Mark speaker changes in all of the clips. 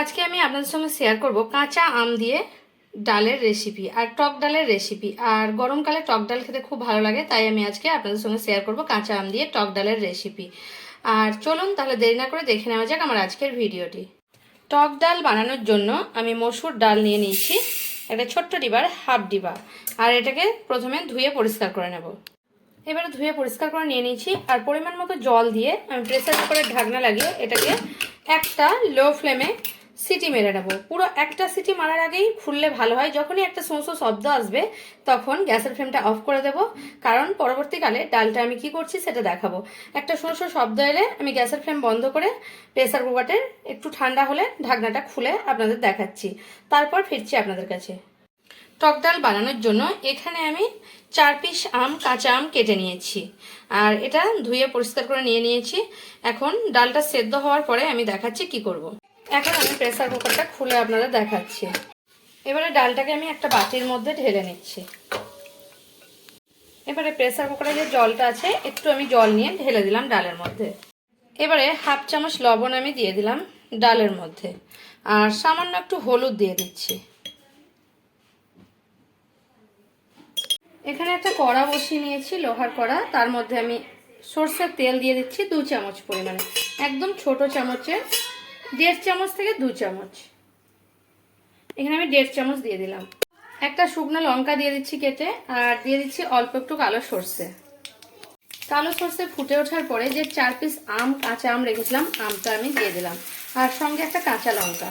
Speaker 1: আজকে আমি আপনাদের সঙ্গে শেয়ার করব কাঁচা আম দিয়ে ডালের রেসিপি আর টক ডালের রেসিপি আর গরমকালে টক ডাল খেতে খুব ভালো লাগে, তাই আমি আজকে আপনাদের সঙ্গে শেয়ার করব কাঁচা আম দিয়ে টক ডালের রেসিপি আর চলুন তাহলে দেরি না করে দেখে নেওয়া যাক আমার আজকের ভিডিওটি। টক ডাল বানানোর জন্য আমি মসুর ডাল নিয়ে নিয়েছি, একটা ছোট্ট ডিবার, হাফ ডিবা আর এটাকে প্রথমে ধুয়ে পরিষ্কার করে নেব। এবারে ধুয়ে পরিষ্কার করে নিয়ে নিয়েছি, আর পরিমাণ মতো জল দিয়ে আমি প্রেসার কুকারের ঢাকনা লাগিয়ে এটাকে একটা লো ফ্লেমে সিটি মেরে নেব। পুরো একটা সিটি মারার আগেই খুললে ভালো হয়। যখনই একটা সোঁসো শব্দ আসবে, তখন গ্যাসের ফ্লেমটা অফ করে দেব। কারণ পরবর্তীকালে ডালটা আমি কি করছি সেটা দেখাবো। একটা সোঁসো শব্দ এলে আমি গ্যাসের ফ্লেম বন্ধ করে প্রেসার কুকারটের একটু ঠান্ডা হলে ঢাকনাটা খুলে আপনাদের দেখাচ্ছি। তারপর ফিরছি আপনাদের কাছে। টক ডাল বানানোর জন্য এখানে আমি চার পিস আম, কাঁচা আম কেটে নিয়েছি। আর এটা ধুয়ে পরিষ্কার করে নিয়ে নিয়েছি। এখন ডালটা সেদ্ধ হওয়ার পরে আমি দেখাচ্ছি কি করব। এখন আমি প্রেসার কুকারটা খুলে আপনাদের দেখাচ্ছি। এবারে ডালটাকে আমি একটা বাটির মধ্যে ঢেলে নিচ্ছি। এবারে প্রেসার কুকারে যে জলটা আছে, একটু আমি জল নিয়ে ঢেলে দিলাম ডালের মধ্যে। এবারে হাফ চামচ লবণ আমি দিয়ে দিলাম ডালের মধ্যে। আর সামান্য একটু হলুদ দিয়ে দিচ্ছি। এখানে একটা কড়া বসিয়ে নিয়েছি, লোহার কড়া। তার মধ্যে আমি সর্ষের তেল দিয়ে দিচ্ছি দু চামচ পরিমাণে। একদম ছোট চামচের দেড় চামচ থেকে দু চামচ। এখানে আমি দেড় চামচ দিয়ে দিলাম। একটা শুকনো লঙ্কা দিয়ে দিচ্ছি কেটে, আর দিয়ে দিচ্ছি অল্প একটু কালো সর্ষে। কালো সর্ষে ফুটে ওঠার পরে যে চার পিস আম, কাঁচা আম রেখেছিলাম, আমটা আমি দিয়ে দিলাম। আর সঙ্গে একটা কাঁচা লঙ্কা।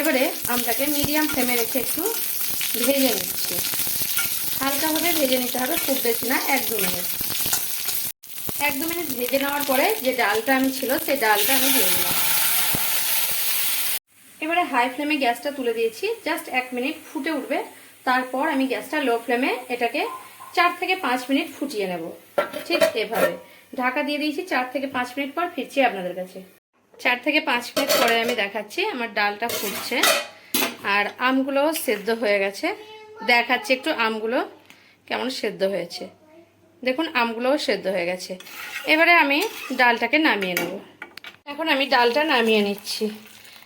Speaker 1: এবারে আমটাকে মিডিয়াম ফ্লেমে রেখে একটু ভেজে নিচ্ছি। হালকাভাবে ভেজে নিতে হবে, খুব বেশি না, এক দু মিনিট। এক দু মিনিট ভেজে নেওয়ার পরে যে ডালটা আমি ছিল সেই ডালটা আমি দিয়ে দিলাম। এবারে হাই ফ্লেমে গ্যাসটা তুলে দিয়েছি। জাস্ট এক মিনিট ফুটে উঠবে। তারপর আমি গ্যাসটা লো ফ্লেমে এটাকে চার থেকে পাঁচ মিনিট ফুটিয়ে নেব। ঠিক এভাবে। ঢাকা দিয়ে দিয়েছি চার থেকে পাঁচ মিনিট পর ফিরছি আপনাদের কাছে। চার থেকে পাঁচ মিনিট পরে আমি দেখাচ্ছি, আমার ডালটা ফুটছে। আর আমগুলোও সেদ্ধ হয়ে গেছে। দেখাচ্ছি একটু আমগুলো কেমন সেদ্ধ হয়েছে। দেখুন, আমগুলোও সেদ্ধ হয়ে গেছে। এবারে আমি ডালটাকে নামিয়ে নেব। এখন আমি ডালটা নামিয়ে নিচ্ছি।